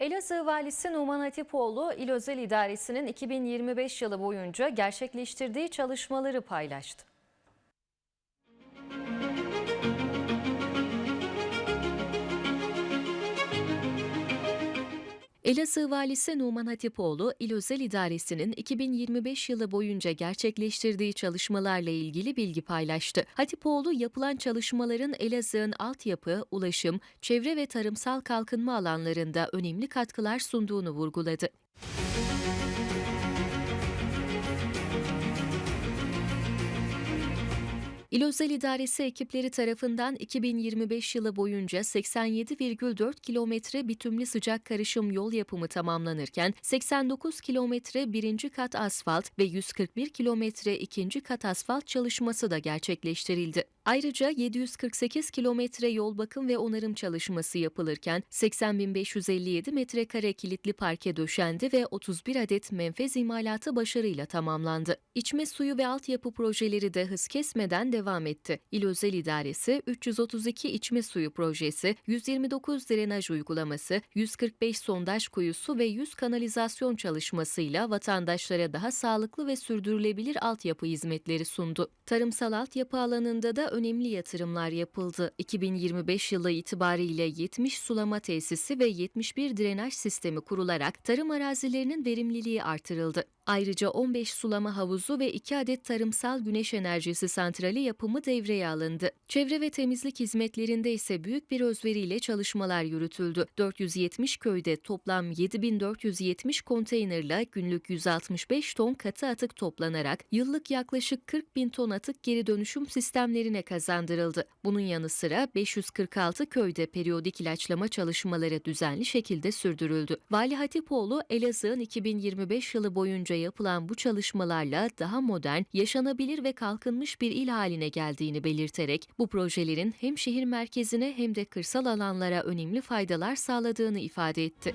Elazığ Valisi Numan Hatipoğlu, İl Özel İdaresi'nin 2025 yılı boyunca gerçekleştirdiği çalışmaları paylaştı. Elazığ Valisi Numan Hatipoğlu, İl Özel İdaresi'nin 2025 yılı boyunca gerçekleştirdiği çalışmalarla ilgili bilgi paylaştı. Hatipoğlu, yapılan çalışmaların Elazığ'ın altyapı, ulaşım, çevre ve tarımsal kalkınma alanlarında önemli katkılar sunduğunu vurguladı. İl Özel İdaresi ekipleri tarafından 2025 yılı boyunca 87,4 kilometre bitumli sıcak karışım yol yapımı tamamlanırken 89 kilometre birinci kat asfalt ve 141 kilometre ikinci kat asfalt çalışması da gerçekleştirildi. Ayrıca 748 kilometre yol bakım ve onarım çalışması yapılırken 80.557 metrekare kilitli parke döşendi ve 31 adet menfez imalatı başarıyla tamamlandı. İçme suyu ve altyapı projeleri de hız kesmeden devam etti. İl Özel İdaresi 332 içme suyu projesi, 129 drenaj uygulaması, 145 sondaj kuyusu ve 100 kanalizasyon çalışmasıyla vatandaşlara daha sağlıklı ve sürdürülebilir altyapı hizmetleri sundu. Tarımsal altyapı alanında da önemli yatırımlar yapıldı. 2025 yılı itibariyle 70 sulama tesisi ve 71 drenaj sistemi kurularak tarım arazilerinin verimliliği artırıldı. Ayrıca 15 sulama havuzu ve 2 adet tarımsal güneş enerjisi santrali yapımı devreye alındı. Çevre ve temizlik hizmetlerinde ise büyük bir özveriyle çalışmalar yürütüldü. 470 köyde toplam 7470 konteynerla günlük 165 ton katı atık toplanarak yıllık yaklaşık 40 bin ton atık geri dönüşüm sistemlerine kazandırıldı. Bunun yanı sıra 546 köyde periyodik ilaçlama çalışmaları düzenli şekilde sürdürüldü. Vali Hatipoğlu, Elazığ'ın 2025 yılı boyunca yapılan bu çalışmalarla daha modern, yaşanabilir ve kalkınmış bir il haline geldiğini belirterek bu projelerin hem şehir merkezine hem de kırsal alanlara önemli faydalar sağladığını ifade etti.